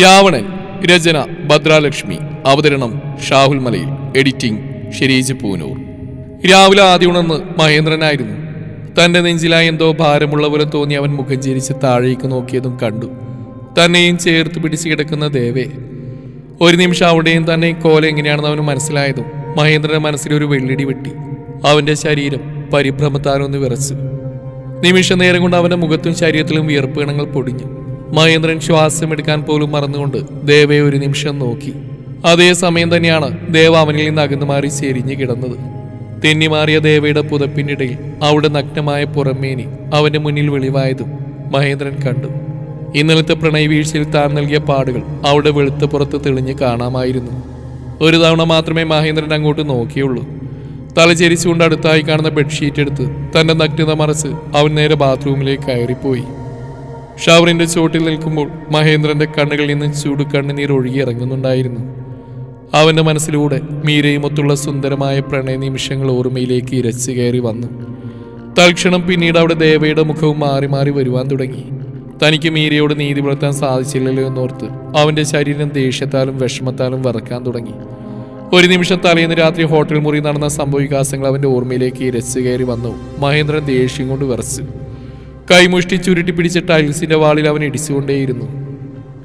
രാവണൻ രചന ഭദ്രാലക്ഷ്മി അവതരണം ഷാഹുൽ മലയിൽ എഡിറ്റിംഗ് ഷെരീജ് പൂനൂർ. രാവിലെ ആദ്യം ഉണർന്ന് മഹേന്ദ്രനായിരുന്നു. തന്റെ നെഞ്ചിലായി എന്തോ ഭാരമുള്ള പോലെ തോന്നി അവൻ മുഖം ചിരിച്ച് താഴേക്ക് നോക്കിയതും കണ്ടു. തന്നെയും ചേർത്ത് പിടിച്ച് കിടക്കുന്ന ദേവേ. ഒരു നിമിഷം അവിടെയും തന്നെ കോല എങ്ങനെയാണെന്ന് അവന് മനസ്സിലായതും മഹേന്ദ്രന്റെ മനസ്സിലൊരു വെള്ളിടി വെട്ടി. അവന്റെ ശരീരം പരിഭ്രമത്താലൊന്ന് വിറച്ചു. നിമിഷ നേരം കൊണ്ട് അവന്റെ മുഖത്തും ശരീരത്തിലും വിയർപ്പ് കണങ്ങൾ പൊടിഞ്ഞു. മഹേന്ദ്രൻ ശ്വാസമെടുക്കാൻ പോലും മറന്നുകൊണ്ട് ദേവയെ ഒരു നിമിഷം നോക്കി. അതേ സമയം തന്നെയാണ് ദേവ അവനിൽ നിന്ന് അകന്നു മാറി ചെരിഞ്ഞു കിടന്നത്. തെന്നിമാറിയ ദേവയുടെ പുതപ്പിനിടയിൽ അവിടെ നഗ്നമായ പുറമേനി അവന്റെ മുന്നിൽ വെളിവായതും മഹേന്ദ്രൻ കണ്ടു. ഇന്നലത്തെ പ്രണയ വീഴ്ചയിൽ താൻ നൽകിയ പാടുകൾ അവിടെ വെളുത്ത പുറത്ത് തെളിഞ്ഞ് കാണാമായിരുന്നു. ഒരു തവണ മാത്രമേ മഹേന്ദ്രൻ അങ്ങോട്ട് നോക്കിയുള്ളൂ. തലചെരിച്ചുകൊണ്ട് അടുത്തായി കാണുന്ന ബെഡ്ഷീറ്റ് എടുത്ത് തന്റെ നഗ്നത മറച്ച് അവൻ നേരെ ബാത്റൂമിലേക്ക് കയറിപ്പോയി. ഷവറിന്റെ ചോട്ടിൽ നിൽക്കുമ്പോൾ മഹേന്ദ്രന്റെ കണ്ണുകളിൽ നിന്ന് ചൂട് കണ്ണുനീർ ഒഴുകി ഇറങ്ങുന്നുണ്ടായിരുന്നു. അവന്റെ മനസ്സിലൂടെ മീരയുമൊത്തുള്ള സുന്ദരമായ പ്രണയ നിമിഷങ്ങൾ ഓർമ്മയിലേക്ക് ഇരച്ചു കയറി വന്നു. തൽക്ഷണം പിന്നീട് അവിടെ ദേവയുടെ മുഖവും മാറി മാറി വരുവാൻ തുടങ്ങി. തനിക്ക് മീരയോട് നീതി പുലർത്താൻ സാധിച്ചില്ലല്ലോ എന്നോർത്ത് അവന്റെ ശരീരം ദേഷ്യത്താലും വിഷമത്താലും വറക്കാൻ തുടങ്ങി. ഒരു നിമിഷം തലേന്ന് രാത്രി ഹോട്ടൽ മുറി നടന്ന സംഭവവികാസങ്ങൾ അവന്റെ ഓർമ്മയിലേക്ക് ഇരച്ചു കയറി വന്നു. മഹേന്ദ്രൻ ദേഷ്യം കൊണ്ട് വിറച്ചു. കൈമുഷ്ടി ചുരുട്ടി പിടിച്ച ടൈൽസിന്റെ വാളിൽ അവൻ ഇടിച്ചുകൊണ്ടേയിരുന്നു.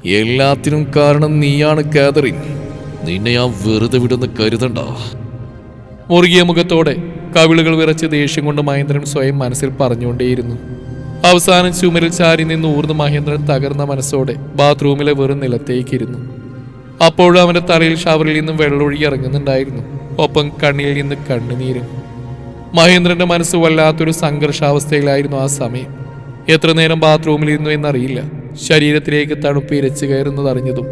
എല്ലാത്തിനും കാരണം നീയാണ് കാതറിൻ. നിന്നെ ഞാൻ വെറുതെ വിടുന്ന കരുതണ്ട. മുറുകിയ മുഖത്തോടെ കവിളുകൾ വിറച്ച് ദേഷ്യം കൊണ്ട് മഹേന്ദ്രൻ സ്വയം മനസ്സിൽ പറഞ്ഞുകൊണ്ടേയിരുന്നു. അവസാനം ചുമരിൽ ചാരി നിന്ന് ഊർന്ന് മഹേന്ദ്രൻ തകർന്ന മനസ്സോടെ ബാത്റൂമിലെ വെറും നിലത്തേക്കിരുന്നു. അപ്പോഴും അവന്റെ തലയിൽ ഷവറിൽ നിന്നും വെള്ളമൊഴുകി ഇറങ്ങുന്നുണ്ടായിരുന്നു. ഒപ്പം കണ്ണിൽ നിന്ന് കണ്ണുനീരും. മഹേന്ദ്രന്റെ മനസ്സ് വല്ലാത്തൊരു സംഘർഷാവസ്ഥയിലായിരുന്നു ആ സമയം. എത്ര നേരം ബാത്റൂമിലിരുന്നു എന്നറിയില്ല. ശരീരത്തിലേക്ക് തണുപ്പ് ഇരച്ചു കയറുന്നത് അറിഞ്ഞതും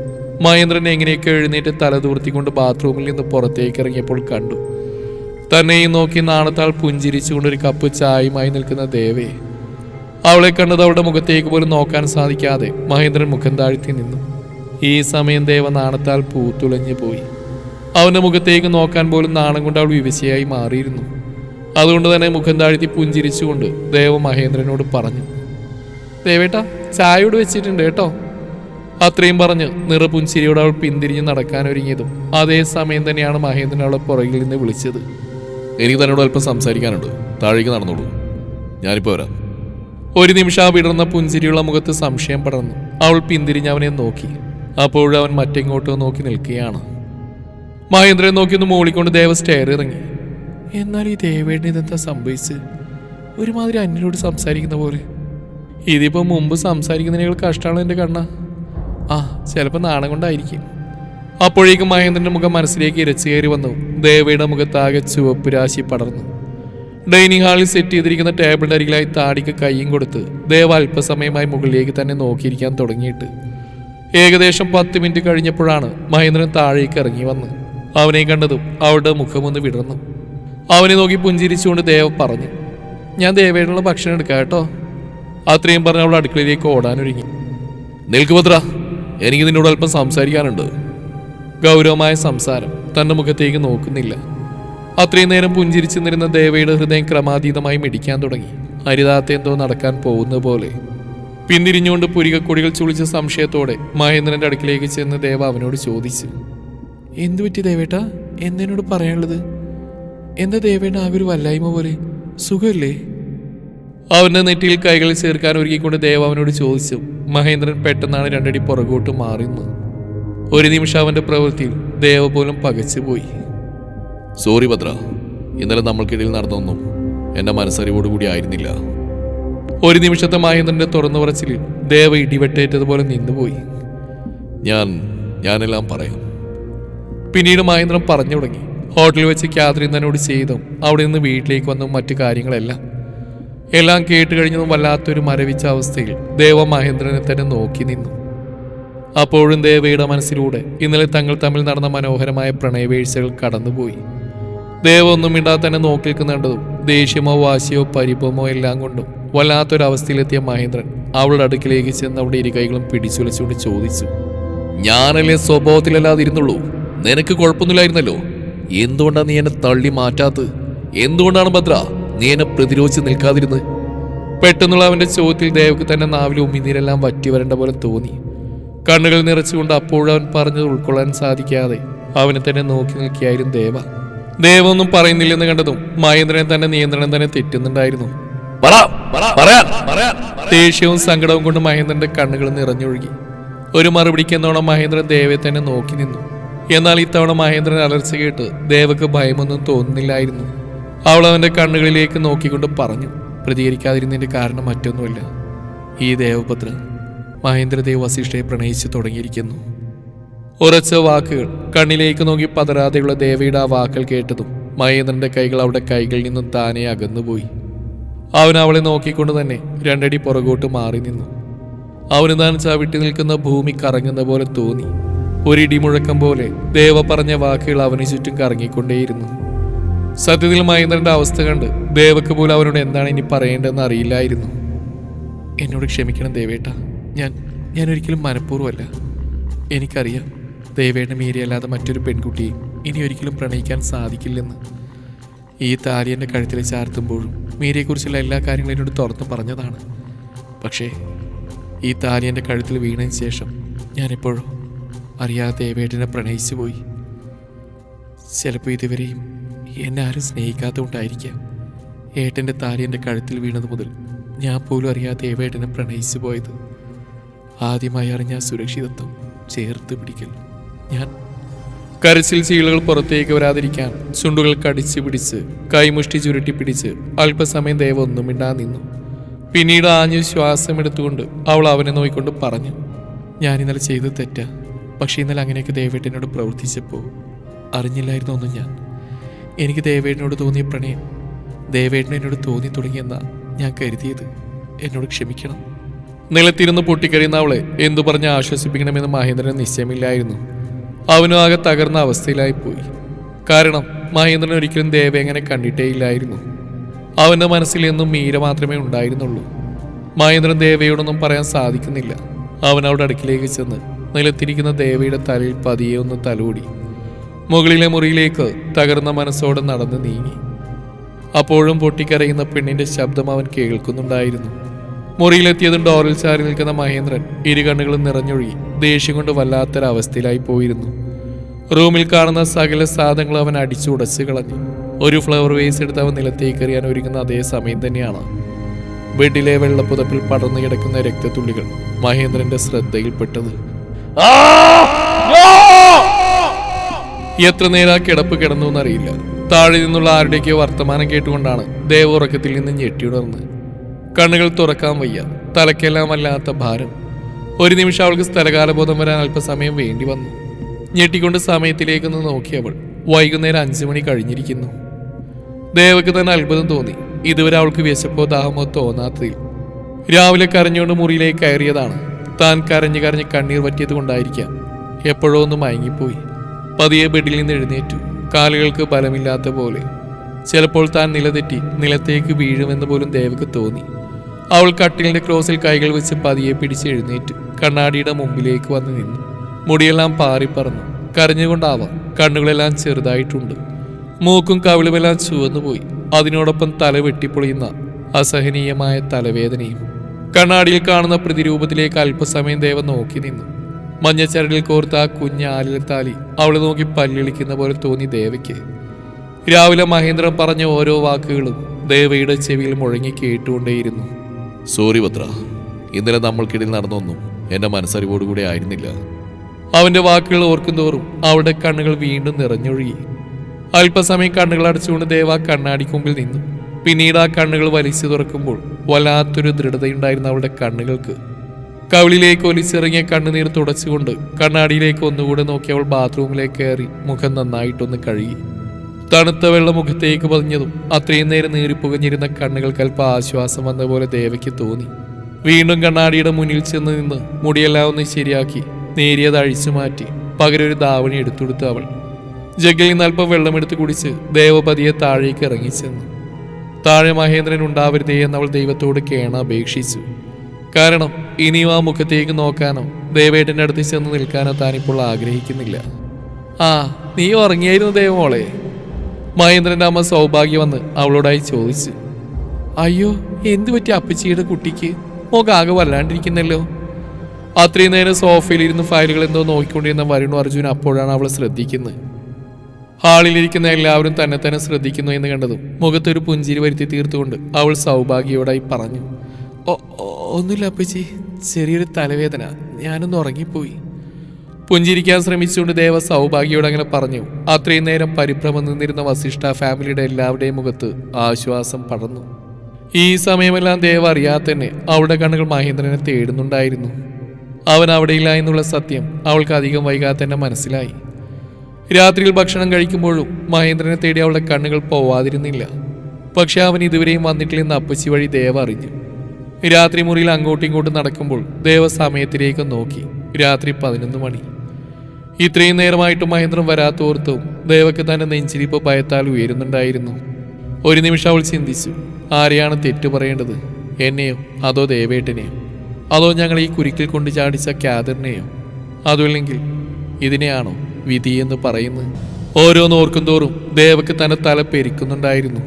മഹേന്ദ്രൻ എങ്ങനെയൊക്കെ എഴുന്നേറ്റ് തലതൂർത്തിക്കൊണ്ട് ബാത്റൂമിൽ നിന്ന് പുറത്തേക്ക് ഇറങ്ങിയപ്പോൾ കണ്ടു. തന്നെയും നോക്കി നാണത്താൾ പുഞ്ചിരിച്ചുകൊണ്ട് ഒരു കപ്പ് ചായയുമായി നിൽക്കുന്ന ദേവയെ അവളെ കണ്ടത് അവളുടെ മുഖത്തേക്ക് പോലും നോക്കാൻ സാധിക്കാതെ മഹേന്ദ്രൻ മുഖം താഴ്ത്തി നിന്നു. ഈ സമയം ദേവ നാണത്താൽ പൂത്തുളഞ്ഞു പോയി. അവന്റെ മുഖത്തേക്ക് നോക്കാൻ പോലും നാണം കൊണ്ട് അവൾ വിവശയായി മാറിയിരുന്നു. അതുകൊണ്ട് തന്നെ മുഖം താഴ്ത്തി പുഞ്ചിരിച്ചുകൊണ്ട് ദേവ മഹേന്ദ്രനോട് പറഞ്ഞു ദേവേട്ടാ ചായയോട് വെച്ചിട്ടുണ്ട് കേട്ടോ. അത്രയും പറഞ്ഞ് നിറപുഞ്ചിരിയോട് അവൾ പിന്തിരിഞ്ഞ് നടക്കാനൊരുങ്ങിയതും അതേ സമയം തന്നെയാണ് മഹേന്ദ്രൻ അവളെ പുറകിൽ നിന്ന് വിളിച്ചത്. എനിക്ക് തന്നോട് അല്പം സംസാരിക്കാനുണ്ട്. താഴേക്ക് നടന്നോളൂ. ഞാനിപ്പോൾ വരാം. ഒരു നിമിഷം ആ വിടർന്ന പുഞ്ചിരിയുള്ള മുഖത്ത് സംശയം പടർന്നു. അവൾ പിന്തിരിഞ്ഞ് അവനെ നോക്കി. അപ്പോഴും അവൻ മറ്റെങ്ങോട്ടോ നോക്കി നിൽക്കുകയാണ്. മഹേന്ദ്രനെ നോക്കി ഒന്ന് മൂളിക്കൊണ്ട് ദേവ സ്റ്റെയർ ഇറങ്ങി. എന്നാൽ ഈ ദേവേടിന് ഇതെന്താ സംഭവിച്ച് ഒരുമാതിരി അന്യനോട് സംസാരിക്കുന്ന പോലെ. ഇതിപ്പോ മുമ്പ് സംസാരിക്കുന്നതിനേക്കാൾ കഷ്ടമാണ് എന്റെ കണ്ണ. ആ ചിലപ്പോൾ നാണം കൊണ്ടായിരിക്കും. അപ്പോഴേക്കും മഹേന്ദ്രന്റെ മുഖം മനസ്സിലേക്ക് ഇരച്ചു കയറി വന്നു. ദേവയുടെ മുഖത്താകെ ചുവപ്പ് രാശി പടർന്നു. ഡൈനിങ് ഹാളിൽ സെറ്റ് ചെയ്തിരിക്കുന്ന ടേബിളിന്റെ അരികിലായി താടിക്ക് കൈയും കൊടുത്ത് ദേവ അല്പസമയമായി മുകളിലേക്ക് തന്നെ നോക്കിയിരിക്കാൻ തുടങ്ങിയിട്ട്. ഏകദേശം പത്ത് മിനിറ്റ് കഴിഞ്ഞപ്പോഴാണ് മഹേന്ദ്രൻ താഴേക്ക് ഇറങ്ങി വന്ന്. അവനെ കണ്ടതും അവളുടെ മുഖമൊന്ന് വിടർന്നു. അവനെ നോക്കി പുഞ്ചിരിച്ചുകൊണ്ട് ദേവ പറഞ്ഞു ഞാൻ ദേവയോടുള്ള ഭക്ഷണം എടുക്കാം കേട്ടോ. അത്രയും പറഞ്ഞ് അവൾ അടുക്കളയിലേക്ക് ഓടാനൊരുങ്ങി. നിൽക്കുപത്ര എനിക്ക് നിന്നോട് അല്പം സംസാരിക്കാനുണ്ട്. ഗൗരവമായ സംസാരം തന്റെ മുഖത്തേക്ക് നോക്കുന്നില്ല. അത്രയും നേരം പുഞ്ചിരിച്ചു നിന്നിരുന്ന ദേവയുടെ ഹൃദയം ക്രമാതീതമായി മിടിക്കാൻ തുടങ്ങി. ഹരിതാത്ത എന്തോ നടക്കാൻ പോകുന്ന പോലെ. പിന്തിരിഞ്ഞുകൊണ്ട് പുരികക്കൊടികൾ ചുളിച്ച സംശയത്തോടെ മഹേന്ദ്രന്റെ അടുക്കിലേക്ക് ചെന്ന് ദേവ അവനോട് ചോദിച്ചു. എന്തു പറ്റി ദേവേട്ട? എന്തിനോട് പറയാനുള്ളത്? എന്താ ദേവേട്ട ആകെ ഒരു വല്ലായ്മ പോലെ? സുഖമല്ലേ അവന്റെ നെറ്റിയിൽ കൈകൾ ചേർക്കാൻ ഒരുക്കിക്കൊണ്ട് ദേവ അവനോട് ചോദിച്ചു മഹേന്ദ്രൻ പെട്ടെന്നാണ് രണ്ടടി പുറകോട്ട് മാറിയുന്നത് ഒരു നിമിഷം അവന്റെ പ്രവൃത്തിയിൽ ദേവ പോലും പകച്ചുപോയി. സോറി ഭദ്ര ഇന്നലെ നമ്മൾക്കിടയിൽ നടന്നൊന്നും എന്റെ മനസ്സറിവോടുകൂടി ആയിരുന്നില്ല. ഒരു നിമിഷത്തെ മഹേന്ദ്രന്റെ തുറന്നു പറച്ചിലിൽ ദേവ ഇടിവെട്ടേറ്റതുപോലെ നിന്നുപോയി. ഞാൻ ഞാനെല്ലാം പറയാം. പിന്നീട് മഹേന്ദ്രൻ പറഞ്ഞു തുടങ്ങി ഹോട്ടലിൽ വെച്ച് ക്യാത്രിൻ തന്നോട് ചെയ്തും അവിടെ നിന്ന് വീട്ടിലേക്ക് വന്നും മറ്റു കാര്യങ്ങളെല്ലാം. എല്ലാം കേട്ട് കഴിഞ്ഞതും വല്ലാത്തൊരു മരവിച്ച അവസ്ഥയിൽ ദേവ മഹേന്ദ്രനെ തന്നെ നോക്കി നിന്നു. അപ്പോഴും ദേവയുടെ മനസ്സിലൂടെ ഇന്നലെ തങ്ങൾ തമ്മിൽ നടന്ന മനോഹരമായ പ്രണയവീഴ്ചകൾ കടന്നുപോയി. ദേവ ഒന്നും മിണ്ടാതെ തന്നെ നോക്കി നിൽക്കുന്നുണ്ടതും ദേഷ്യമോ വാശിയോ പരിഭവമോ എല്ലാം കൊണ്ടും വല്ലാത്തൊരവസ്ഥയിലെത്തിയ മഹേന്ദ്രൻ അവളുടെ അടുക്കിലേക്ക് ചെന്ന് അവിടെ ഇരുകൈകളും പിടിച്ചുലച്ചുകൊണ്ട് ചോദിച്ചു ഞാനല്ലേ സ്വഭാവത്തിലല്ലാതെ ഇരുന്നുള്ളൂ നിനക്ക് കുഴപ്പമൊന്നുമില്ലായിരുന്നല്ലോ. എന്തുകൊണ്ടാണ് നീ എന്നെ തള്ളി മാറ്റാത്തത്? എന്തുകൊണ്ടാണ് ഭദ്ര? നീ എന്നെ പ്രതിരോധിച്ച് നിൽക്കാതിരുന്ന്. പെട്ടെന്നുള്ള അവന്റെ ചോദ്യത്തിൽ ദേവക്ക് തന്നെ നാവിലും ഉമ്മിനീരെല്ലാം വറ്റി വരേണ്ട പോലെ തോന്നി. കണ്ണുകൾ നിറച്ചുകൊണ്ട് അപ്പോഴവൻ പറഞ്ഞത് ഉൾക്കൊള്ളാൻ സാധിക്കാതെ അവനെ തന്നെ നോക്കി നിൽക്കിയായിരുന്നു ദേവ. ദേവ ഒന്നും പറയുന്നില്ലെന്ന് കണ്ടതും മഹേന്ദ്രൻ തന്നെ നിയന്ത്രണം തന്നെ തെറ്റുന്നുണ്ടായിരുന്നു. ദേഷ്യവും സങ്കടവും കൊണ്ട് മഹേന്ദ്രന്റെ കണ്ണുകൾ നിറഞ്ഞൊഴുകി. ഒരു മറുപടിക്ക് എന്നോണം മഹേന്ദ്രൻ ദേവയെ തന്നെ നോക്കി നിന്നു. എന്നാൽ ഇത്തവണ മഹേന്ദ്രൻ അലർച്ച കേട്ട് ദേവക്ക് ഭയമൊന്നും തോന്നുന്നില്ലായിരുന്നു. അവൾ അവന്റെ കണ്ണുകളിലേക്ക് നോക്കിക്കൊണ്ട് പറഞ്ഞു പ്രതികരിക്കാതിരുന്നതിന്റെ കാരണം മറ്റൊന്നുമല്ല. ഈ ദേവപുത്ര മഹേന്ദ്രദേവ് വസിഷ്ഠയെ പ്രണയിച്ചു തുടങ്ങിയിരിക്കുന്നു. ഉറച്ച വാക്കുകൾ കണ്ണിലേക്ക് നോക്കി പതരാതെയുള്ള ദേവയുടെ ആ വാക്കുകൾ കേട്ടതും മഹേന്ദ്രന്റെ കൈകൾ അവളുടെ കൈകളിൽ നിന്നും താനെ അകന്നുപോയി. അവൻ അവളെ നോക്കിക്കൊണ്ട് തന്നെ രണ്ടടി പുറകോട്ട് മാറി നിന്നു. അവന് താൻ ചവിട്ടി നിൽക്കുന്ന ഭൂമി കറങ്ങുന്ന പോലെ തോന്നി. ഒരിടിമുഴക്കം പോലെ ദേവ പറഞ്ഞ വാക്കുകൾ അവന് ചുറ്റും കറങ്ങിക്കൊണ്ടേയിരുന്നു. സത്യത്തിൽ മഹേന്ദ്രന്റെ അവസ്ഥ കണ്ട് ദേവക്ക് പോലും അവനോട് എന്താണ് ഇനി പറയേണ്ടതെന്ന് അറിയില്ലായിരുന്നു. എന്നോട് ക്ഷമിക്കണം ദേവേട്ട. ഞാൻ ഞാൻ ഒരിക്കലും മനഃപൂർവമല്ല. എനിക്കറിയാം ദേവേട്ട മീരിയല്ലാതെ മറ്റൊരു പെൺകുട്ടിയെ ഇനി ഒരിക്കലും പ്രണയിക്കാൻ സാധിക്കില്ലെന്ന്. ഈ താലി എന്റെ കഴുത്തിൽ ചാർത്തുമ്പോഴും മീരയെക്കുറിച്ചുള്ള എല്ലാ കാര്യങ്ങളും എന്നോട് തുറന്ന് പറഞ്ഞതാണ്. പക്ഷേ ഈ താലി എന്റെ കഴുത്തിൽ വീണതിന് ശേഷം ഞാനിപ്പോഴും അറിയാതെ ദേവേട്ടനെ പ്രണയിച്ചു പോയി ചിലപ്പോൾ ഇതുവരെയും എന്നെ ആരും സ്നേഹിക്കാത്തതുകൊണ്ടായിരിക്കാം ഏട്ടന്റെ താലി എന്റെ കഴുത്തിൽ വീണത് മുതൽ ഞാൻ പോലും അറിയാതെ ഏവേട്ടനെ പ്രണയിച്ചു പോയത്. ആദ്യമായി അറിഞ്ഞ സുരക്ഷിതത്വം ചേർത്ത് പിടിക്കൽ. ഞാൻ കരച്ചിൽ ചീളുകൾ പുറത്തേക്ക് വരാതിരിക്കാൻ ചുണ്ടുകൾ കടിച്ചു പിടിച്ച് കൈമുഷ്ടി ചുരുട്ടി പിടിച്ച് അല്പസമയം ദേവ ഒന്നും മിണ്ടാ നിന്നു. പിന്നീട് ആഞ്ഞു ശ്വാസമെടുത്തുകൊണ്ട് അവൾ അവനെ നോക്കിക്കൊണ്ട് പറഞ്ഞു ഞാൻ ഇന്നലെ ചെയ്ത് തെറ്റാ. പക്ഷേ ഇന്നലെ അങ്ങനെയൊക്കെ ദേവേട്ടനോട് പ്രവർത്തിച്ചപ്പോൾ അറിഞ്ഞില്ലായിരുന്നു ഒന്നും ഞാൻ. എനിക്ക് ദേവേട്ടനോട് തോന്നിയ പ്രണയം ദേവേട്ടൻ എന്നോട് തോന്നി തുടങ്ങിയെന്ന ഞാൻ കരുതിയത്. എന്നോട് ക്ഷമിക്കണം. നിലത്തിരുന്ന് പൊട്ടിക്കഴിയുന്ന അവളെ എന്തു പറഞ്ഞ് ആശ്വസിപ്പിക്കണമെന്ന് മഹേന്ദ്രന് നിശ്ചയമില്ലായിരുന്നു. അവനും ആകെ തകർന്ന അവസ്ഥയിലായിപ്പോയി കാരണം മഹേന്ദ്രൻ ഒരിക്കലും ദേവയങ്ങനെ കണ്ടിട്ടേയില്ലായിരുന്നു. അവന്റെ മനസ്സിൽ എന്നും മീര മാത്രമേ ഉണ്ടായിരുന്നുള്ളൂ. മഹേന്ദ്രൻ ദേവയോടൊന്നും പറയാൻ സാധിക്കുന്നില്ല. അവൻ അവിടെ അടുക്കിലേക്ക് ചെന്ന് നിലത്തിരിക്കുന്ന ദേവയുടെ തലയിൽ പതിയെ ഒന്ന് തലോടി. മുകളിലെ മുറിയിലേക്ക് തകർന്ന മനസ്സോടെ നടന്ന് നീങ്ങി. അപ്പോഴും പൊട്ടിക്കരയുന്ന പെണ്ണിന്റെ ശബ്ദം അവൻ കേൾക്കുന്നുണ്ടായിരുന്നു. മുറിയിലെത്തിയതും ഡോറിൽ ചാരി നിൽക്കുന്ന മഹേന്ദ്രൻ ഇരു കണ്ണുകളും നിറഞ്ഞൊഴുകി ദേഷ്യം കൊണ്ട് വല്ലാത്തൊരവസ്ഥയിലായി പോയിരുന്നു. റൂമിൽ കാണുന്ന സകല സാധനങ്ങൾ അവൻ അടിച്ചുടച്ച് കളഞ്ഞു. ഒരു ഫ്ലവർ വേസ് എടുത്ത് അവൻ നിലത്തേക്ക് എറിയാൻ ഒരുങ്ങുന്ന അതേ സമയം തന്നെയാണ്. ബെഡിലെ വെള്ളപ്പുതപ്പിൽ പടർന്നു കിടക്കുന്ന രക്തത്തുള്ളികൾ മഹേന്ദ്രന്റെ ശ്രദ്ധയിൽപ്പെട്ടത്. എത്ര നേരം ആ കിടപ്പ് കിടന്നു എന്നറിയില്ല താഴെ നിന്നുള്ള ആരുടെയൊക്കെയോ വർത്തമാനം കേട്ടുകൊണ്ടാണ് ദേവ ഉറക്കത്തിൽ നിന്ന് ഞെട്ടിയുണർന്ന് കണ്ണുകൾ തുറക്കാൻ വയ്യ. തലക്കെല്ലാം വല്ലാത്ത ഭാരം. ഒരു നിമിഷം അവൾക്ക് സ്ഥലകാലബോധം വരാൻ അല്പസമയം വേണ്ടി വന്നു. ഞെട്ടിക്കൊണ്ട് സമയത്തിലേക്കൊന്ന് നോക്കിയവൾ വൈകുന്നേരം അഞ്ചു മണി കഴിഞ്ഞിരിക്കുന്നു. ദേവക്ക് തന്നെ അത്ഭുതം തോന്നി. ഇതുവരെ അവൾക്ക് വിശപ്പോ ദാഹമോ തോന്നാത്തതിൽ. രാവിലെ കരഞ്ഞുകൊണ്ട് മുറിയിലേക്ക് കയറിയതാണ്. താൻ കരഞ്ഞു കരഞ്ഞ് കണ്ണീർ പറ്റിയത് കൊണ്ടായിരിക്കാം. എപ്പോഴോ ഒന്ന് മയങ്ങിപ്പോയി. പതിയെ ബെഡിൽ നിന്ന് എഴുന്നേറ്റു. കാലുകൾക്ക് ബലമില്ലാത്ത പോലെ. ചിലപ്പോൾ താൻ നിലതെറ്റി നിലത്തേക്ക് വീഴുമെന്ന് പോലും ദേവക്ക് തോന്നി. അവൾ കട്ടിലിന്റെ ക്രോസിൽ കൈകൾ വെച്ച് പതിയെ പിടിച്ച് എഴുന്നേറ്റു. കണ്ണാടിയുടെ മുമ്പിലേക്ക് വന്ന് നിന്നു. മുടിയെല്ലാം പാറിപ്പറന്നു കരഞ്ഞുകൊണ്ടാവാം. കണ്ണുകളെല്ലാം ചെറുതായിട്ടുണ്ട്. മൂക്കും കവിളുമെല്ലാം ചുവന്നുപോയി അതിനോടൊപ്പം തല വെട്ടിപ്പൊളിയുന്ന അസഹനീയമായ തലവേദനയും. കണ്ണാടിയിൽ കാണുന്ന പ്രതിരൂപത്തിലേക്ക് അല്പസമയം ദേവ നോക്കി നിന്നു. മഞ്ഞച്ചരടിൽ കോർത്ത ആ കുഞ്ഞ ആലിലത്താലി അവളെ നോക്കി പല്ലിളിക്കുന്ന പോലെ തോന്നി ദേവയ്ക്ക്. രാവിലെ മഹേന്ദ്രൻ പറഞ്ഞ ഓരോ വാക്കുകളും ദേവയുടെ ചെവിയിൽ മുഴങ്ങി കേട്ടുകൊണ്ടേയിരുന്നു. സോറി പത്ര ഇന്നലെ നമ്മൾക്കിടയിൽ നടന്നൊന്നും എന്റെ മനസ്സറിവോടുകൂടി ആയിരുന്നില്ല. അവന്റെ വാക്കുകൾ ഓർക്കുന്തോറും അവളുടെ കണ്ണുകൾ വീണ്ടും നിറഞ്ഞൊഴുകി. അല്പസമയം കണ്ണുകൾ അടച്ചുകൊണ്ട് ദേവ കണ്ണാടിക്ക് മുമ്പിൽ നിന്നു. പിന്നീട് ആ കണ്ണുകൾ വലിച്ചു തുറക്കുമ്പോൾ വല്ലാത്തൊരു ദൃഢതയുണ്ടായിരുന്ന അവളുടെ കണ്ണുകൾക്ക്. കവിളിലേക്ക് ഒലിച്ചിറങ്ങിയ കണ്ണുനീർ തുടച്ചുകൊണ്ട് കണ്ണാടിയിലേക്ക് ഒന്നുകൂടെ നോക്കി അവൾ ബാത്റൂമിലേക്ക് കയറി മുഖം നന്നായിട്ടൊന്ന് കഴുകി. തണുത്ത വെള്ളം മുഖത്തേക്ക് പതിഞ്ഞതും അത്രയും നേരം നീറിപ്പുകഞ്ഞിരുന്ന കണ്ണുകൾക്ക് അല്പം ആശ്വാസം വന്ന പോലെ ദേവയ്ക്ക് തോന്നി. വീണ്ടും കണ്ണാടിയുടെ മുന്നിൽ ചെന്ന് നിന്ന് മുടിയെല്ലാം ഒന്ന് ശരിയാക്കി നേരിയത് അഴിച്ചു മാറ്റി പകരം ഒരു ദാവണി എടുത്തുകൊടുത്തു അവൾ. ജഗ്ഗിൽ നിന്ന് അല്പം വെള്ളമെടുത്ത് കുടിച്ച് ദേവപതിയെ താഴേക്ക് ഇറങ്ങിച്ചെന്നു താഴെ മഹേന്ദ്രൻ ഉണ്ടാവരുതേ എന്ന് അവൾ ദൈവത്തോട് കേണ അപേക്ഷിച്ചു കാരണം ഇനിയും ആ മുഖത്തേക്ക് നോക്കാനോ ദേവേട്ടന്റെ അടുത്ത് ചെന്ന് നിൽക്കാനോ താനിപ്പോൾ ആഗ്രഹിക്കുന്നില്ല. ആ നീ ഉറങ്ങിയായിരുന്നു ദേവമോളെ മഹേന്ദ്രന്റെ അമ്മ സൗഭാഗ്യം വന്ന് അവളോടായി ചോദിച്ചു അയ്യോ എന്തു പറ്റി അപ്പച്ചിയുടെ കുട്ടിക്ക്? മുഖം ആകെ വല്ലാണ്ടിരിക്കുന്നല്ലോ. അത്രയും നേരം സോഫയിലിരുന്ന് ഫയലുകൾ എന്തോ നോക്കിക്കൊണ്ടിരുന്ന വരുൺ അർജുൻ അപ്പോഴാണ് അവളെ ശ്രദ്ധിക്കുന്നത്. ഹാളിലിരിക്കുന്ന എല്ലാവരും തന്നെ തന്നെ ശ്രദ്ധിക്കുന്നു എന്ന് കണ്ടതും മുഖത്തൊരു പുഞ്ചിരി വരുത്തി തീർത്തുകൊണ്ട് അവൾ സൗഭാഗ്യയോടായി പറഞ്ഞു "ഒ- ഒ- ഒന്നുമില്ല അപ്പച്ചി. ചെറിയൊരു തലവേദന. ഞാനൊന്ന് ഉറങ്ങിപ്പോയി. പുഞ്ചിരിക്കാൻ ശ്രമിച്ചുകൊണ്ട് ദേവ സൗഭാഗ്യയോട് അങ്ങനെ പറഞ്ഞു. അത്രയും നേരം പരിഭ്രമം നിന്നിരുന്ന വസിഷ്ഠ ഫാമിലിയുടെ എല്ലാവരുടെയും മുഖത്ത് ആശ്വാസം പടർന്നു. ഈ സമയമെല്ലാം ദേവ അറിയാതെ തന്നെ അവളുടെ കണ്ണുകൾ മഹേന്ദ്രനെ തേടുന്നുണ്ടായിരുന്നു. അവൻ അവിടെയില്ല എന്നുള്ള സത്യം അവൾക്ക് അധികം വൈകാതെ തന്നെ മനസ്സിലായി. രാത്രിയിൽ ഭക്ഷണം കഴിക്കുമ്പോഴും മഹേന്ദ്രനെ തേടി അവളുടെ കണ്ണുകൾ പോവാതിരുന്നില്ല. പക്ഷെ അവൻ ഇതുവരെയും വന്നിട്ടില്ലെന്ന് അപ്പച്ചി വഴി ദേവ അറിഞ്ഞു. രാത്രി മുറിയിൽ അങ്ങോട്ടും ഇങ്ങോട്ടും നടക്കുമ്പോൾ ദേവസമയത്തിലേക്ക് നോക്കി. രാത്രി പതിനൊന്ന് മണി. ഇത്രയും നേരമായിട്ട് മഹേന്ദ്രൻ വരാത്തോർത്തും ദേവക്ക് തന്നെ നെഞ്ചിരിപ്പ് ഭയത്താൽ ഉയരുന്നുണ്ടായിരുന്നു. ഒരു നിമിഷം അവൾ ചിന്തിച്ചു ആരെയാണ് തെറ്റു പറയേണ്ടത്? എന്നെയോ? അതോ ദേവേട്ടനെയോ? അതോ ഞങ്ങൾ ഈ കുരുക്കിൽ കൊണ്ട് ചാടിച്ച ക്യാദറിനെയോ അതുമില്ലെങ്കിൽ ഇതിനെയാണോ വിധിയെന്ന് പറയുന്നത്? ഓരോന്ന് ഓർക്കും തോറും ദേവക്ക് തന്റെ തല പെരിക്കുന്നുണ്ടായിരുന്നു.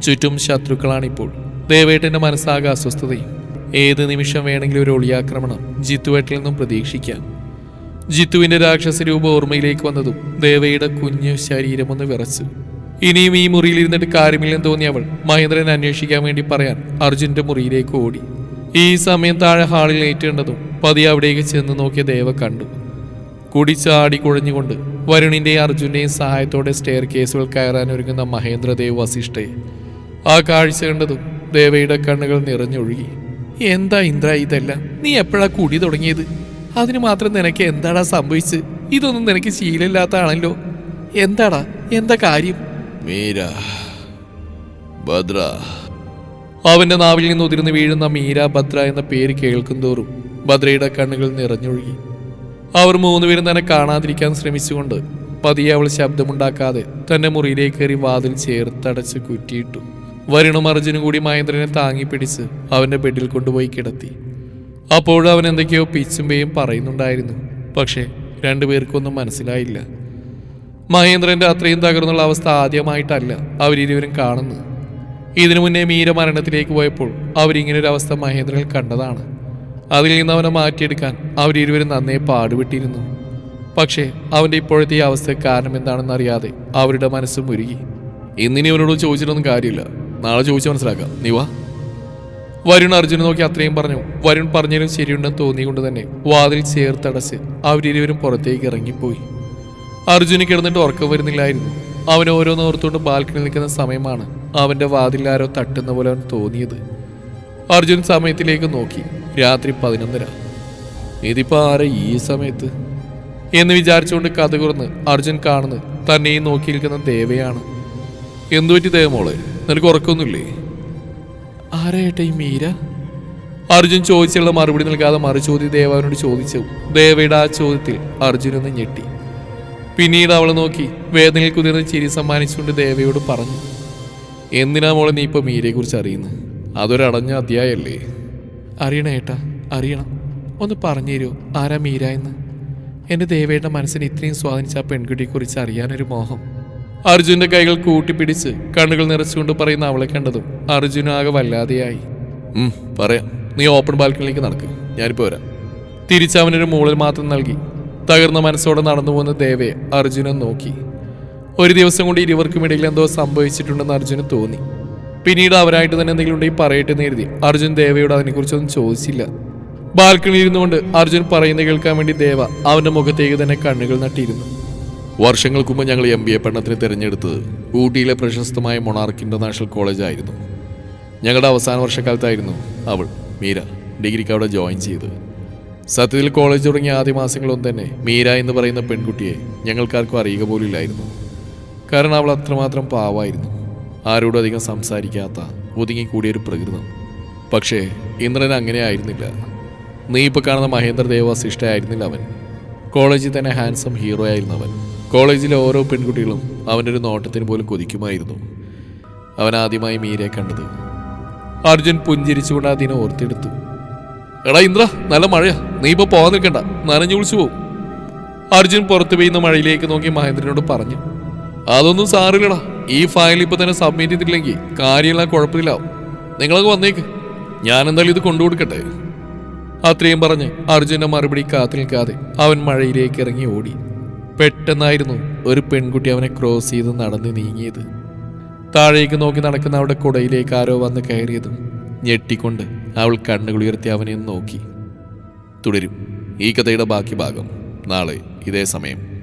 ചുറ്റും ശത്രുക്കളാണിപ്പോൾ. ദേവേട്ടന്റെ മനസ്സാകെ അസ്വസ്ഥതയും. ഏത് നിമിഷം വേണമെങ്കിലും ഒരു ഒളിയാക്രമണം ജിത്തുവേട്ടിൽ നിന്നും പ്രതീക്ഷിക്കാം. ജിത്തുവിന്റെ രാക്ഷസ രൂപം ഓർമ്മയിലേക്ക് വന്നതും ദേവയുടെ കുഞ്ഞ് ശരീരമൊന്ന് വിറച്ചു. ഇനിയും ഈ മുറിയിൽ ഇരുന്നിട്ട് കാര്യമില്ലെന്ന് തോന്നിയ അവൾ മഹേന്ദ്രൻ അന്വേഷിക്കാൻ വേണ്ടി പറയാൻ അർജുന്റെ മുറിയിലേക്ക് ഓടി. ഈ സമയം താഴെ ഹാളിൽ ഏറ്റേണ്ടതും പതി അവിടേക്ക് ചെന്ന് നോക്കിയ ദേവ കണ്ടു. കുടിച്ചാടി കുഴഞ്ഞുകൊണ്ട് വരുണിന്റെയും അർജുന്റെയും സഹായത്തോടെ സ്റ്റെയർ കേസുകൾ കയറാൻ ഒരുങ്ങുന്ന മഹേന്ദ്രദേവ് വസിഷ്ഠയെ. ആ കാഴ്ച കണ്ടതും ദേവയുടെ കണ്ണുകൾ നിറഞ്ഞൊഴുകി. എന്താ ഇന്ദ്ര ഇതെല്ലാം? നീ എപ്പോഴാ കുടി തുടങ്ങിയത്? അതിന് മാത്രം നിനക്ക് എന്താടാ സംഭവിച്ച് ഇതൊന്നും നിനക്ക് ശീലമില്ലാത്തതാണല്ലോ. എന്താടാ? എന്താ കാര്യം? മീര ഭദ്ര. അവന്റെ നാവിൽ നിന്ന് ഉതിർന്നു വീഴുന്ന മീര ഭദ്ര എന്ന പേര് കേൾക്കും തോറും ഭദ്രയുടെ കണ്ണുകൾ നിറഞ്ഞൊഴുകി. അവർ മൂന്നുപേരും തന്നെ കാണാതിരിക്കാൻ ശ്രമിച്ചുകൊണ്ട് പതിയെ അവൾ ശബ്ദമുണ്ടാക്കാതെ തന്റെ മുറിയിലേക്ക് കയറി വാതിൽ ചേർത്തടച്ച് കുറ്റിയിട്ടു. വരുണും അർജുനും കൂടി മഹേന്ദ്രനെ താങ്ങി പിടിച്ച് അവന്റെ ബെഡിൽ കൊണ്ടുപോയി കിടത്തി. അപ്പോഴും അവൻ എന്തൊക്കെയോ പിച്ചുമ്പേയും പറയുന്നുണ്ടായിരുന്നു. പക്ഷേ രണ്ടുപേർക്കൊന്നും മനസ്സിലായില്ല. മഹേന്ദ്രന്റെ അത്രയും തകർന്നുള്ള അവസ്ഥ ആദ്യമായിട്ടല്ല അവരിരുവരും കാണുന്നത്. ഇതിനു മുന്നേ മീര മരണത്തിലേക്ക് പോയപ്പോൾ അവരിങ്ങനെ ഒരു അവസ്ഥ മഹേന്ദ്രനിൽ കണ്ടതാണ്. അതിൽ നിന്ന് അവനെ മാറ്റിയെടുക്കാൻ അവരിരുവരും നന്നേ പാടുപെട്ടിരുന്നു. പക്ഷേ അവന്റെ ഇപ്പോഴത്തെ ഈ അവസ്ഥ കാരണം എന്താണെന്ന് അറിയാതെ അവരുടെ മനസ്സും ഉരുകി ഇന്നിനി അവനോട് ചോദിച്ചിട്ടൊന്നും കാര്യമില്ല. നാളെ ചോദിച്ചു മനസ്സിലാക്കാം. നീ വാ. വരുൺ അർജുനെ നോക്കി അത്രയും പറഞ്ഞു. വരുൺ പറഞ്ഞാലും ശരിയുണ്ടെന്ന് തോന്നിക്കൊണ്ട് തന്നെ വാതിൽ ചേർത്തടച്ച് അവരിരുവരും പുറത്തേക്ക് ഇറങ്ങിപ്പോയി. അർജുന് കിടന്നിട്ട് ഉറക്കം വരുന്നില്ലായിരുന്നു. അവൻ ഓരോന്ന് ഓർത്തുകൊണ്ട് ബാൽക്കണിയിൽ നിൽക്കുന്ന സമയമാണ് അവന്റെ വാതിലാരോ തട്ടുന്ന പോലെ അവൻ തോന്നിയത്. അർജുൻ സമയത്തിലേക്ക് നോക്കി. രാത്രി പതിനൊന്നര. ഇതിപ്പോ ആരെ ഈ സമയത്ത്? എന്ന് വിചാരിച്ചുകൊണ്ട് കഥ കുറന്ന് അർജുൻ കാണുന്നത് തന്നെയും നോക്കിയിരിക്കുന്ന ദേവയാണ്. എന്തുപറ്റി ദേവമോളെ നിനക്ക് ഉറക്കമൊന്നുമില്ലേ ആരായിട്ടെ ഈ മീര? അർജുൻ ചോദിച്ചുള്ള മറുപടി നൽകാതെ മറുചോദ്യം ദേവാവിനോട് ചോദിച്ചു. ദേവയുടെ ആ ചോദ്യത്തിൽ അർജുൻ ഒന്ന് ഞെട്ടി. പിന്നീട് അവളെ നോക്കി വേദനയിൽ കുതിർന്ന് ചിരി സമ്മാനിച്ചുകൊണ്ട് ദേവയോട് പറഞ്ഞു എന്തിനാ മോളെ നീ ഇപ്പൊ മീരയെ കുറിച്ച് അറിയുന്നത് അതൊരടഞ്ഞ അധ്യായല്ലേ? അറിയണ ഏട്ടാ അറിയണം. ഒന്ന് പറഞ്ഞു തരുമോ? ആരാ മീര എന്ന്? എന്റെ ദേവയുടെ മനസ്സിനെ ഇത്രയും സ്വാധീനിച്ച ആ പെൺകുട്ടിയെക്കുറിച്ച് അറിയാനൊരു മോഹം. അർജുന്റെ കൈകൾ കൂട്ടിപ്പിടിച്ച് കണ്ണുകൾ നിറച്ചുകൊണ്ട് പറയുന്ന അവളെ കണ്ടതും അർജുൻ ആകെ വല്ലാതെയായി. ഉം, പറയാം. നീ ഓപ്പൺ ബാൽക്കണിയിലേക്ക് നടക്ക്. ഞാനിപ്പോ വരാം. തിരിച്ചവനൊരു മൂളിൽ മാത്രം നൽകി. തകർന്ന മനസ്സോടെ നടന്നു പോകുന്ന ദേവയെ അർജുനൻ നോക്കി. ഒരു ദിവസം കൊണ്ട് ഇരുവർക്കും ഇടയിൽ എന്തോ സംഭവിച്ചിട്ടുണ്ടെന്ന് അർജുന് തോന്നി. പിന്നീട് അവരായിട്ട് തന്നെ എന്തെങ്കിലും ഉണ്ടെങ്കിൽ പറയട്ടെ എന്ന് കരുതി അർജുൻ ദേവയോട് അതിനെക്കുറിച്ചൊന്നും ചോദിച്ചില്ല. ബാൽക്കണിയിൽ ഇരുന്നുകൊണ്ട് അർജുൻ പറയുന്നത് കേൾക്കാൻ വേണ്ടി ദേവ അവന്റെ മുഖത്തേക്ക് തന്നെ കണ്ണുകൾ നട്ടിയിരുന്നു വർഷങ്ങൾക്ക് മുമ്പ് ഞങ്ങൾ എം ബി എ പഠനത്തിന് തിരഞ്ഞെടുത്തത് ഊട്ടിയിലെ പ്രശസ്തമായ മൊണാർക്ക് കോളേജ് കോളേജായിരുന്നു ഞങ്ങളുടെ അവസാന വർഷക്കാലത്തായിരുന്നു അവൾ മീര ഡിഗ്രിക്ക് അവിടെ ജോയിൻ ചെയ്തത്. സത്യത്തിൽ കോളേജ് തുടങ്ങിയ ആദ്യ മാസങ്ങളൊന്നും തന്നെ മീര എന്ന് പറയുന്ന പെൺകുട്ടിയെ ഞങ്ങൾക്കാർക്കും അറിയുക പോലില്ലായിരുന്നു കാരണം അവൾ അത്രമാത്രം പാവായിരുന്നു. ആരോടും അധികം സംസാരിക്കാത്ത ഒതുങ്ങിക്കൂടിയൊരു പ്രകൃതം. പക്ഷേ ഇന്ദ്രൻ അങ്ങനെ ആയിരുന്നില്ല. നീ ഇപ്പോൾ കാണുന്ന മഹേന്ദ്ര ദേവ ആയിരുന്നില്ല അവൻ. കോളേജിൽ തന്നെ ഹാൻസം ഹീറോ ആയിരുന്നു അവൻ. കോളേജിലെ ഓരോ പെൺകുട്ടികളും അവന്റെ ഒരു നോട്ടത്തിന് പോലും കൊതിക്കുമായിരുന്നു. അവൻ ആദ്യമായി മീരയെ കണ്ടത്. അർജുൻ പുഞ്ചിരിച്ചുകൊണ്ട് അതിനെ ഓർത്തെടുത്തു. എടാ ഇന്ദ്ര നല്ല മഴയാ. നീ ഇപ്പോൾ പോകാൻ നിൽക്കണ്ട. നനഞ്ഞു വിളിച്ചു പോവും. അർജുൻ പുറത്തു പെയ്യുന്ന മഴയിലേക്ക് നോക്കി മഹേന്ദ്രനോട് പറഞ്ഞു. അതൊന്നും സാറില്ലടാ. ഈ ഫയൽ ഇപ്പൊ തന്നെ സബ്മിറ്റ് ചെയ്തിട്ടില്ലെങ്കിൽ കാര്യമെല്ലാം കുഴപ്പമില്ലാവും നിങ്ങളൊക്കെ വന്നേക്ക്. ഞാൻ എന്തായാലും ഇത് കൊണ്ടുകൊടുക്കട്ടെ അത്രയും പറഞ്ഞ് അർജുന്റെ മറുപടി കാത്തു നിൽക്കാതെ അവൻ മഴയിലേക്ക് ഇറങ്ങി ഓടി. പെട്ടെന്നായിരുന്നു ഒരു പെൺകുട്ടി അവനെ ക്രോസ് ചെയ്ത് നടന്ന് നീങ്ങിയത്. താഴേക്ക് നോക്കി നടക്കുന്ന അവിടെ കുടയിലേക്ക് ആരോ വന്ന് കയറിയതും ഞെട്ടിക്കൊണ്ട് അവൾ കണ്ണുകളുയർത്തി അവനെ നോക്കി. തുടരും. ഈ കഥയുടെ ബാക്കി ഭാഗം നാളെ ഇതേ സമയം.